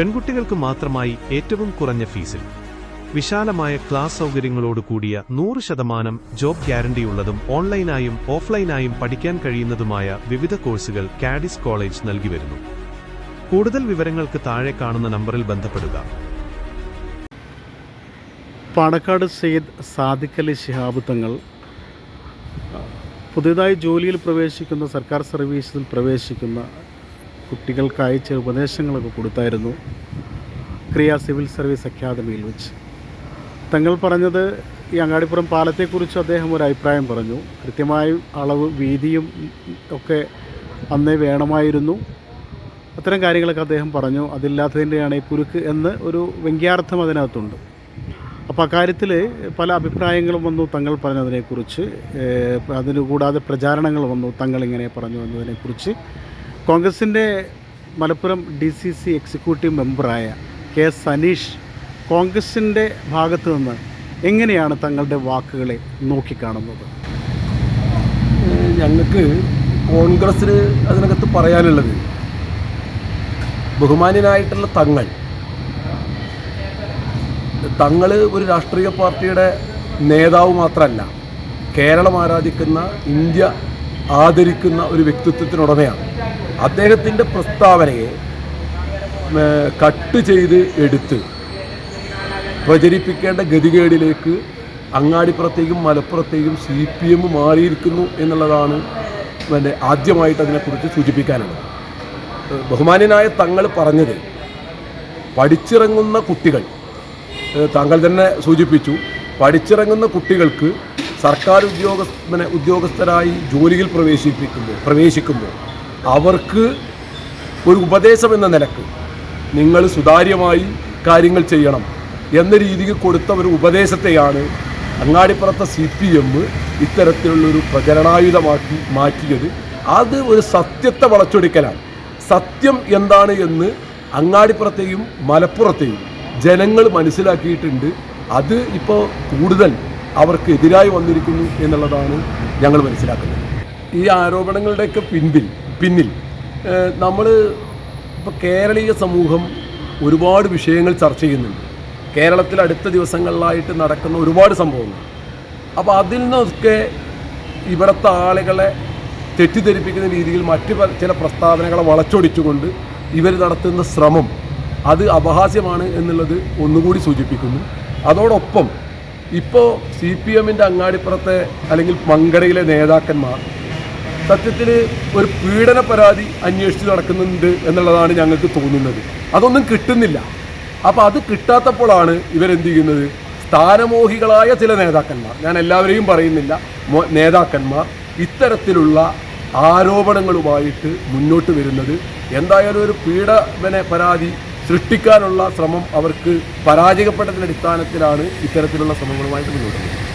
പെൺകുട്ടികൾക്ക് മാത്രമായി ഏറ്റവും കുറഞ്ഞ ഫീസിൽ. വിശാലമായ ക്ലാസ് സൗകര്യങ്ങളോട് കൂടിയ നൂറ് ശതമാനം ജോബ് ഗ്യാരണ്ടിയുള്ളതും ഓൺലൈനായും ഓഫ്ലൈനായും പഠിക്കാൻ കഴിയുന്നതുമായ വിവിധ കോഴ്സുകൾ കാഡിസ് കോളേജ് നൽകി വരുന്നു. കൂടുതൽ വിവരങ്ങൾക്ക് താഴെ കാണുന്ന നമ്പറിൽ ബന്ധപ്പെടുക. പാണക്കാട് സെയ്ദ് സാദിഖ് അലി ശിഹാബ് തങ്ങൾ പുതിയതായി ജോലിയിൽ പ്രവേശിക്കുന്ന സർക്കാർ സർവീസിൽ പ്രവേശിക്കുന്ന കുട്ടികൾക്കായി ചില ഉപദേശങ്ങളൊക്കെ കൊടുത്തായിരുന്നു. ക്രിയ സിവിൽ സർവീസ് അക്കാദമിയിൽ വെച്ച്. തങ്ങൾ പറഞ്ഞത് ഈ അങ്ങാടിപ്പുറം പാലത്തെക്കുറിച്ച് അദ്ദേഹം ഒരു അഭിപ്രായം പറഞ്ഞു. കൃത്യമായ അളവ് വീതിയും ഒക്കെ അന്നേ വേണമായിരുന്നു. അത്തരം കാര്യങ്ങളൊക്കെ അദ്ദേഹം പറഞ്ഞു. അതില്ലാത്തതിന്റെയാണ് ഈ കുരുക്ക് എന്ന് ഒരു വ്യംഗ്യാർത്ഥം അതിനകത്തുണ്ട്. അപ്പോൾ അക്കാര്യത്തിൽ പല അഭിപ്രായങ്ങളും വന്നു തങ്ങൾ പറഞ്ഞതിനെക്കുറിച്ച്. അതിനു കൂടാതെ പ്രചാരണങ്ങൾ വന്നു തങ്ങൾ ഇങ്ങനെ പറഞ്ഞു എന്നതിനെക്കുറിച്ച്. കോൺഗ്രസിന്റെ Malappuram D C C executive മെമ്പറായ K Saneesh കോൺഗ്രസിന്റെ ഭാഗത്തു നിന്ന് എങ്ങനെയാണ് തങ്ങളുടെ വാക്കുകളെ നോക്കിക്കാണുന്നത്? ഞങ്ങൾക്ക് കോൺഗ്രസ്സിന് അതിനകത്ത് പറയാനുള്ളത് ബഹുമാന്യനായിട്ടുള്ള തങ്ങൾ തങ്ങൾ ഒരു രാഷ്ട്രീയ പാർട്ടിയുടെ നേതാവ് മാത്രമല്ല കേരളം ആരാധിക്കുന്ന ഇന്ത്യ ആദരിക്കുന്ന ഒരു വ്യക്തിത്വത്തിനുടമയാണ്. അദ്ദേഹത്തിന്റെ പ്രസ്താവനയെ കട്ട് ചെയ്ത് എടുത്ത് പ്രചരിപ്പിക്കേണ്ട ഗതികേടിലേക്ക് അങ്ങാടിപ്പുറത്തേക്കും മലപ്പുറത്തേക്കും സി പി എം മാറിയിരിക്കുന്നു എന്നുള്ളതാണ് പിന്നെ ആദ്യമായിട്ട് അതിനെക്കുറിച്ച് സൂചിപ്പിക്കാനുള്ളത്. ബഹുമാന്യനായ തങ്ങൾ പറഞ്ഞത് പഠിച്ചിറങ്ങുന്ന കുട്ടികൾ താങ്കൾ തന്നെ സൂചിപ്പിച്ചു പഠിച്ചിറങ്ങുന്ന കുട്ടികൾക്ക് സർക്കാർ ഉദ്യോഗസ്ഥ ഉദ്യോഗസ്ഥരായി ജോലിയിൽ പ്രവേശിപ്പിക്കുമ്പോൾ പ്രവേശിക്കുമ്പോൾ അവർക്ക് ഒരു ഉപദേശം എന്ന നിലയ്ക്ക് നിങ്ങൾ സുതാര്യമായി കാര്യങ്ങൾ ചെയ്യണം എന്ന രീതിക്ക് കൊടുത്ത ഒരു ഉപദേശത്തെയാണ് അങ്ങാടിപ്പുറത്തെ സി പി എം ഇത്തരത്തിലുള്ളൊരു പ്രചരണായുധമാക്കി മാറ്റിയത്. അത് ഒരു സത്യത്തെ വളച്ചൊടിക്കലാണ്. സത്യം എന്താണ് എന്ന് അങ്ങാടിപ്പുറത്തെയും മലപ്പുറത്തെയും ജനങ്ങൾ മനസ്സിലാക്കിയിട്ടുണ്ട്. അത് ഇപ്പോൾ കൂടുതൽ അവർക്ക് എതിരായി വന്നിരിക്കുന്നു എന്നുള്ളതാണ് ഞങ്ങൾ മനസ്സിലാക്കുന്നത്. ഈ ആരോപണങ്ങളുടെയൊക്കെ പിൻപിൽ പിന്നിൽ. നമ്മൾ ഇപ്പോൾ കേരളീയ സമൂഹം ഒരുപാട് വിഷയങ്ങൾ ചർച്ച ചെയ്യുന്നുണ്ട്. കേരളത്തിൽ അടുത്ത ദിവസങ്ങളിലായിട്ട് നടക്കുന്ന ഒരുപാട് സംഭവങ്ങൾ. അപ്പോൾ അതിൽ നിന്നൊക്കെ ഇവിടുത്തെ ആളുകളെ തെറ്റിദ്ധരിപ്പിക്കുന്ന രീതിയിൽ മറ്റ് ചില പ്രസ്താവനകളെ വളച്ചൊടിച്ചുകൊണ്ട് ഇവർ നടത്തുന്ന ശ്രമം അത് അപഹാസ്യമാണ് എന്നുള്ളത് ഒന്നുകൂടി സൂചിപ്പിക്കുന്നു. അതോടൊപ്പം ഇപ്പോൾ സി പി എമ്മിന്റെ അങ്ങാടിപ്പുറത്തെ അല്ലെങ്കിൽ മങ്കടയിലെ നേതാക്കന്മാർ സത്യത്തിൽ ഒരു പീഡന പരാതി അന്വേഷിച്ച് നടക്കുന്നുണ്ട് എന്നുള്ളതാണ് ഞങ്ങൾക്ക് തോന്നുന്നത്. അതൊന്നും കിട്ടുന്നില്ല. അപ്പോൾ അത് കിട്ടാത്തപ്പോഴാണ് ഇവരെന്ത് ചെയ്യുന്നത്? സ്ഥാനമോഹികളായ ചില നേതാക്കന്മാർ ഞാൻ എല്ലാവരെയും പറയുന്നില്ല നേതാക്കന്മാർ ഇത്തരത്തിലുള്ള ആരോപണങ്ങളുമായിട്ട് മുന്നോട്ട് വരുന്നത്. എന്തായാലും ഒരു പീഡന പരാതി സൃഷ്ടിക്കാനുള്ള ശ്രമം അവർക്ക് പരാജയപ്പെട്ടതിന്റെ അടിസ്ഥാനത്തിലാണ് ഇത്തരത്തിലുള്ള ശ്രമങ്ങളുമായിട്ട് മുന്നോട്ട് വരുന്നത്